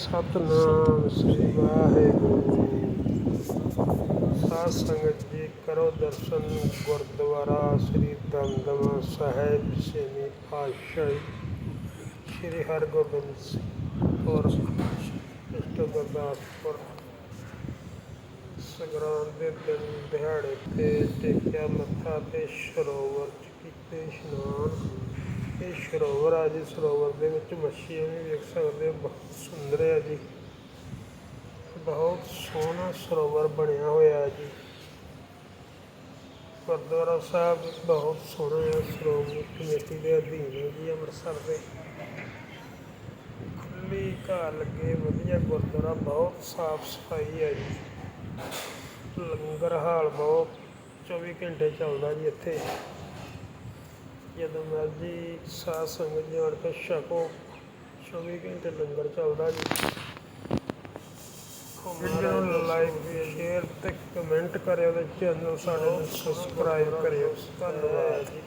ਸਤਨਾਮ ਸ੍ਰੀ ਵਾਹਿਗੁਰੂ। ਸਾਧ ਸੰਗਤ ਜੀ, ਕਰੋ ਦਰਸ਼ਨ ਗੁਰਦੁਆਰਾ ਸ੍ਰੀ ਦਮਦਮਾ ਸਾਹਿਬ ਛੇਵੀਂ ਪਾਤਸ਼ਾਹੀ ਸ੍ਰੀ ਹਰਗੋਬਿੰਦ ਸਿੰਘ ਸ੍ਰਿਸ਼ਟ ਗੁਰਦਾਸਪੁਰ। ਸੰਗਰਾਂਦ ਦੇ ਦਿਨ ਦਿਹਾੜੇ ਤੇ ਟੇਕਿਆ ਮੱਥਾ ਤੇ ਸਰੋਵਰ ਚ ਕੀਤੇ ਇਸ਼ਨਾਨ। ਸਰੋਵਰ ਆ ਜੀ, ਸਰੋਵਰ ਦੇ ਵਿੱਚ ਮੱਛੀਆਂ ਵੀ ਵੇਖ ਸਕਦੇ ਹੋ, ਬਹੁਤ ਸੁੰਦਰ ਹੈ ਜੀ। ਬਹੁਤ ਸੋਹਣਾ ਸਰੋਵਰ ਬਣਿਆ ਹੋਇਆ ਜੀ। ਗੁਰਦੁਆਰਾ ਸਾਹਿਬ ਬਹੁਤ ਸੋਹਣਾ ਹੈ ਸਰੋਵਰ ਕਮੇਟੀ ਦੇ ਅਧੀਨ ਹੈ ਜੀ ਅੰਮ੍ਰਿਤਸਰ ਦੇ। ਖੁੱਲੀ ਘਾਹ ਲੱਗੇ, ਵਧੀਆ ਗੁਰਦੁਆਰਾ, ਬਹੁਤ ਸਾਫ਼ ਸਫ਼ਾਈ ਹੈ ਜੀ। ਲੰਗਰ ਹਾਲ ਬਹੁਤ 24 ਘੰਟੇ ਚੱਲਦਾ ਜੀ ਇੱਥੇ। ਜਦੋਂ ਮਰਜ਼ੀ ਸਾਧ ਸੰਗਤ ਜਾਣ ਕੇ ਛਕੋ 24 ਘੰਟੇ ਲੰਗਰ ਚੱਲਦਾ ਜੀ। ਵੀਡੀਓ ਨੂੰ ਲਾਈਕ ਸ਼ੇਅਰ ਤੇ ਕਮੈਂਟ ਕਰਿਓ ਤੇ ਚੈਨਲ ਸਾਡੇ ਨੂੰ ਸਬਸਕ੍ਰਾਈਬ ਕਰਿਓ। ਧੰਨਵਾਦ ਜੀ।